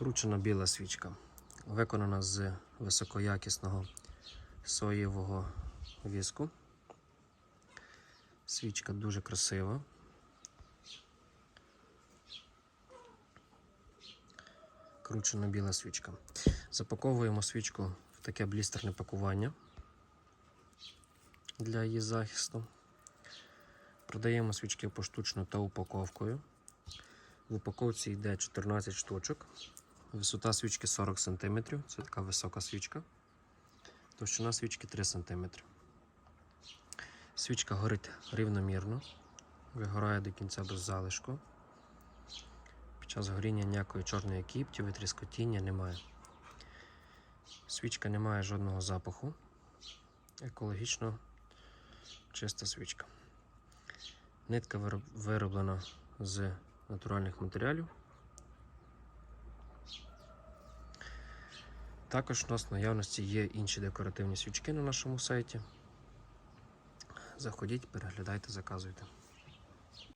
Кручена біла свічка. Виконана з високоякісного соєвого віску. Свічка дуже красива. Кручена біла свічка. Запаковуємо свічку в таке блістерне пакування для її захисту. Продаємо свічки поштучно та упаковкою. В упаковці йде 14 штучок. Висота свічки 40 см. Це така висока свічка. Товщина свічки 3 см. Свічка горить рівномірно, вигорає до кінця без залишку. Під час горіння ніякої чорної кіпті, витріскотіння немає. Свічка не має жодного запаху. Екологічно чиста свічка. Нитка вироблена з натуральних матеріалів. Також у нас в наявності є інші декоративні свічки на нашому сайті. Заходіть, переглядайте, заказуйте.